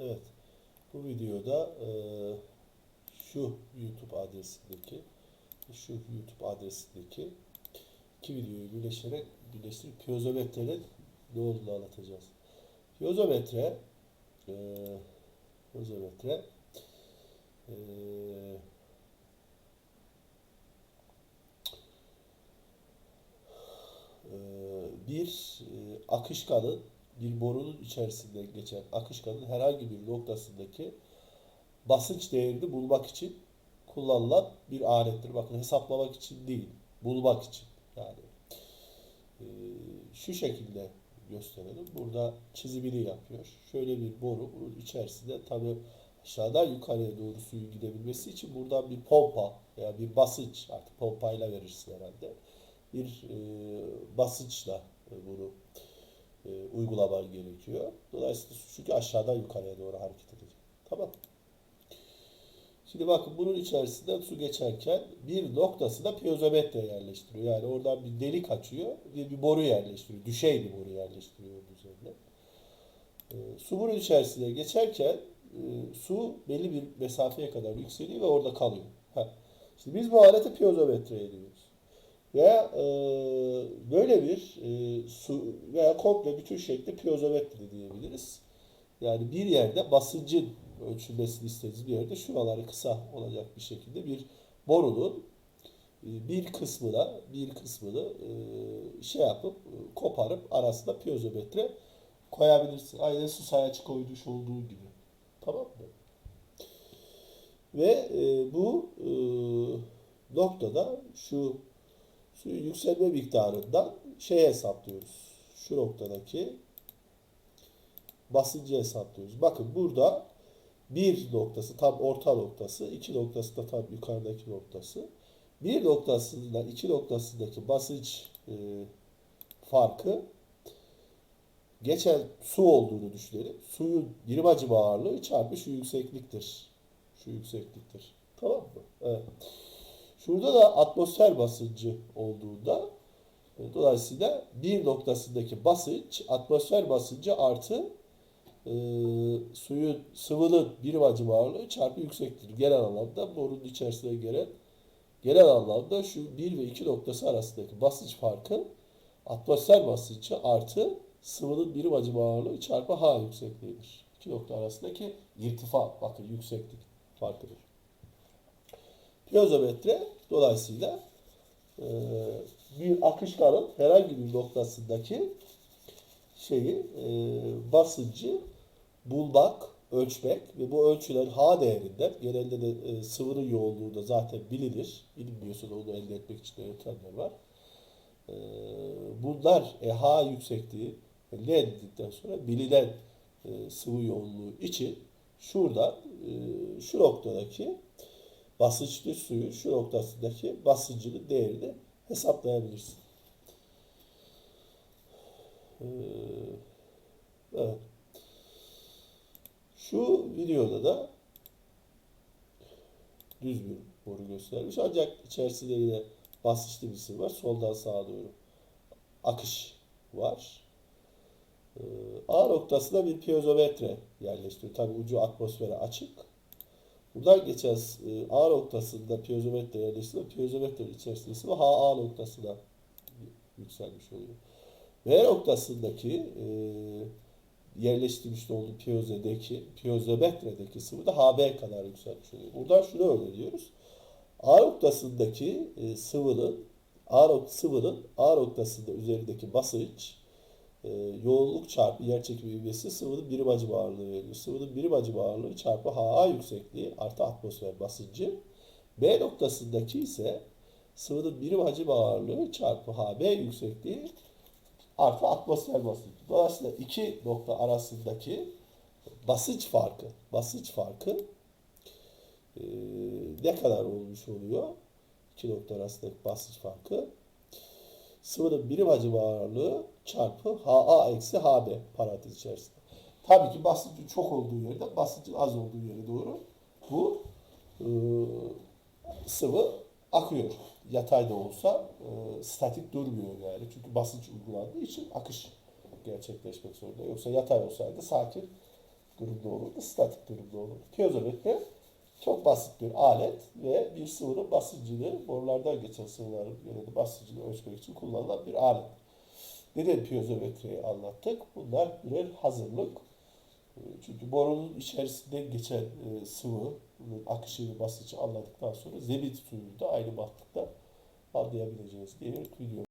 Evet. Bu videoda e, şu YouTube adresindeki şu YouTube adresindeki iki videoyu birleştirerek birleştirip piyozometrenin ne olduğunu anlatacağız. Piyozometre e, piyozometre e, e, bir e, akışkanın bir borunun içerisinde geçen akışkanın herhangi bir noktasındaki basınç değerini bulmak için kullanılan bir alettir. Bakın hesaplamak için değil, bulmak için. Yani e, şu şekilde gösterelim. Burada çizimini yapıyor. Şöyle bir boru, bunun içerisinde tabi aşağıdan yukarıya doğru suyun gidebilmesi için buradan bir pompa veya bir basınç artık pompayla verirsin herhalde. Bir e, basınçla e, e, uygulaman gerekiyor. Dolayısıyla çünkü aşağıdan yukarıya doğru hareket edecek. Tamam. Şimdi bakın bunun içerisinden su geçerken bir noktasına piyozometre yerleştiriyor. Yani oradan bir delik açıyor ve bir boru yerleştiriyor. Düşey bir boru yerleştiriyor onun üzerine. E, su bunun içerisine geçerken e, su belli bir mesafeye kadar yükseliyor ve orada kalıyor. Ha. Şimdi biz bu alete piyozometre ediyoruz. Veya e, böyle bir e, su veya komple bütün şekli piyozometre de diyebiliriz. Yani bir yerde basıncın ölçülmesini istediğimiz bir yerde şuraları kısa olacak bir şekilde bir borunun e, bir kısmına bir kısmını e, şey yapıp e, koparıp arasında piyozometre koyabilirsin. Aynen su sayaç koymuş olduğu gibi. Tamam mı? Ve bu noktada şu yükselme miktarından şey hesaplıyoruz. Şu noktadaki basıncı hesaplıyoruz. Bakın burada bir noktası tam orta noktası, iki noktası da tam yukarıdaki noktası. Bir noktasında iki noktasındaki basınç e, farkı geçen su olduğunu düşünelim. Suyun birim hacim ağırlığı çarpı şu yüksekliktir. Şu yüksekliktir. Tamam mı? Evet. Şurada da atmosfer basıncı olduğunda e, dolayısıyla bir noktasındaki basınç atmosfer basıncı artı e, suyun sıvının birim hacim ağırlığı çarpı yüksektir. Genel anlamda borunun içerisine gelen genel anlamda şu 1 ve 2 noktası arasındaki basınç farkı atmosfer basıncı artı sıvının birim hacim ağırlığı çarpı H yüksekliğidir. İki nokta arasındaki irtifa bakın yükseklik farkıdır. Piyozometre dolayısıyla e, bir akışkanın herhangi bir noktasındaki şeyi e, basıncı bulmak, ölçmek ve bu ölçülen H değerinden genelde de e, sıvının yoğunluğu da zaten bilinir. Bilinmiyorsa onu elde etmek için yöntemler var. Bunlar e, H yüksekliği elde edildikten sonra bilinen sıvı yoğunluğu için şurada şu noktadaki basınçlı suyu şu noktasındaki basıncının değerini hesaplayabilirsin. Ee, evet. Şu videoda da düz bir boru göstermiş. Ancak içerisinde yine basınçlı bir sıvı var. Soldan sağa doğru akış var. Ee, A noktasında bir piyozometre yerleştiriyor. Tabi ucu atmosfere açık. Buradan geçen e, A noktasında piyozometre yerleştiriyor. Piyozometrenin içerisinde sıvı HA noktasına yükselmiş oluyor. B noktasındaki e, yerleştirmiş olduğu piyozedeki, piyozometredeki sıvı da HB kadar yükselmiş oluyor. Buradan şunu öğreniyoruz. A noktasındaki e, sıvının A sıvının A noktasında üzerindeki basınç e, yoğunluk çarpı yerçekimi ivmesi sıvının birim hacim ağırlığı veriyor. Sıvının birim hacim ağırlığı çarpı HA yüksekliği artı atmosfer basıncı. B noktasındaki ise sıvının birim hacim ağırlığı çarpı HB yüksekliği artı atmosfer basıncı. Dolayısıyla iki nokta arasındaki basınç farkı, basınç farkı e, ne kadar olmuş oluyor? İki nokta arasındaki basınç farkı sıvının birim hacim ağırlığı çarpı HA eksi HB parantez içerisinde. Tabii ki basıncın çok olduğu yerde basıncın az olduğu yere doğru bu e, sıvı akıyor. Yatay da olsa e, statik durmuyor yani. Çünkü basınç uygulandığı için akış gerçekleşmek zorunda. Yoksa yatay olsaydı sakin durumda olur, statik durumda olur. Piyozometre çok basit bir alet ve bir sıvının basıncını, borulardan geçen sıvıların genelde basıncını ölçmek için kullanılan bir alet. Neden piyozometreyi anlattık? Bunlar birer hazırlık. E, Çünkü borunun içerisinden geçen e, sıvının akışı ve basıncı anladıktan sonra zemin suyunu da aynı mantıkla anlayabileceğiz diye bir video.